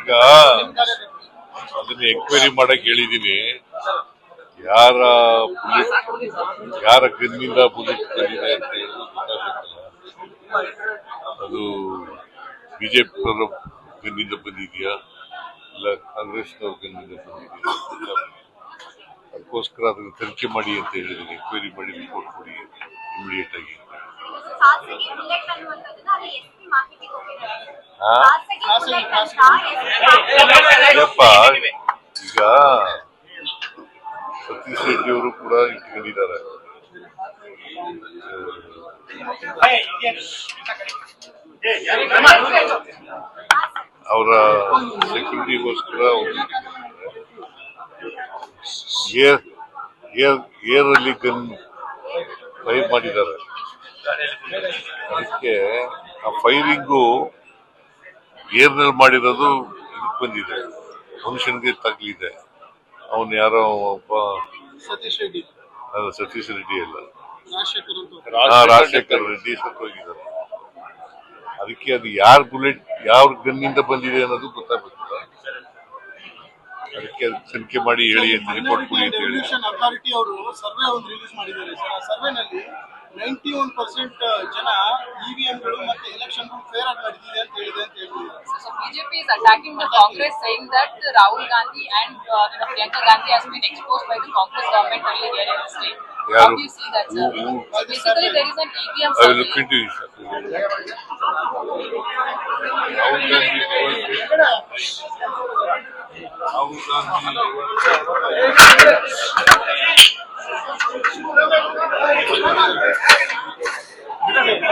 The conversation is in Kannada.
ಈಗ ಅದನ್ನ ಎಂಕ್ವೈರಿ ಮಾಡಕ್ ಹೇಳಿದೀನಿ. ಯಾರ ಬುಲೆಟ್ ಯಾರ ಗನ್ನಿಂದ ಬುಲೆಟ್ ಬಂದಿದೆ ಅಂತ ಹೇಳಿ ಅದು ಬಿಜೆಪಿ ಗನ್ನಿಂದ ಬಂದಿದೆಯಾ? ಇಲ್ಲ ಕಾಂಗ್ರೆಸ್ನವ್ರ ಗನ್ನಿಂದ ಬಂದಿದೆಯಾ. ಅದಕ್ಕೋಸ್ಕರ ಅದನ್ನು ತನಿಖೆ ಮಾಡಿ ಅಂತ ಹೇಳಿದ್ರೆ ಎಂಕ್ವೈರಿ ಮಾಡಿ ರಿಪೋರ್ಟ್ ಕೊಡಿ ಇಮಿಡಿಯೇಟ್ ಆಗಿ ಯಪ್ಪ, ಈಗ ಸತೀಶ್ ರೆಡ್ಡಿ ಅವರು ಕೂಡ ಇಟ್ಕೊಂಡಿದ್ದಾರೆ. ಅವರ ಸೆಕ್ಯೂರಿಟಿಗೋಸ್ಕರ ಏರ್ ಏರ್ ಏರ್ ಅಲ್ಲಿ ಗನ್ ಫೈರ್ ಮಾಡಿದ್ದಾರೆ. ಅದಕ್ಕೆ ಆ ಫೈರಿಂಗು ಏರ್ನಲ್ಲಿ ಮಾಡಿರೋದು ಇದಕ್ಕೆ ಬಂದಿದೆ. ಫಂಕ್ಷನ್ಗೆ ತಗಲಿದೆ. ಅವನು ಯಾರೋ ಒಬ್ಬ ಸತೀಶ್ ರೆಡ್ಡಿ. ಅದು ಸತೀಶ್ ರೆಡ್ಡಿ ಅಲ್ಲ. ರಾಜಶೇಖರ್ ರೆಡ್ಡಿ ಸತ್ತೋಗಿದ್ದಾರೆ. ಅದಕ್ಕೆ ಅದು ಯಾರ ಬುಲೆಟ್ ಯಾವ ಗನ್ನಿಂದ ಬಂದಿದೆ ಅನ್ನೋದು ಗೊತ್ತಾಗಬೇಕಲ್ಲ ಅದಕ್ಕೆ ಅದು ತನಿಖೆ ಮಾಡಿ ಹೇಳಿ ಅಂತ ರಿಪೋರ್ಟ್ ಕೊಡಿ ಅಂತ ಹೇಳಿ. ಅಥಾರಿಟಿ ಅವರು ಸರ್ವೆ ಒಂದು ರಿಲೀಸ್ ಮಾಡಿದ್ದಾರೆ ಸರ್. ಆ ಸರ್ವೆನಲ್ಲಿ ನೈಂಟಿ ಒನ್ ಪರ್ಸೆಂಟ್ ಜನ ಇವಿಎಂಗಳು ಮತ್ತೆ ಎಲೆಕ್ಷನ್ ಫೇರ್ ಆಗಿ ನಡೆದಿದೆ ಅಂತ ಹೇಳಿದೆ BJP is attacking the Congress, saying that Rahul Gandhi and uh, Priyanka Gandhi has been exposed by the Congress government earlier here in the state. How do you see that, sir? Who- who? So basically, there is an EVM I will look survey. into this. Rahul Gandhi never Rahul Gandhi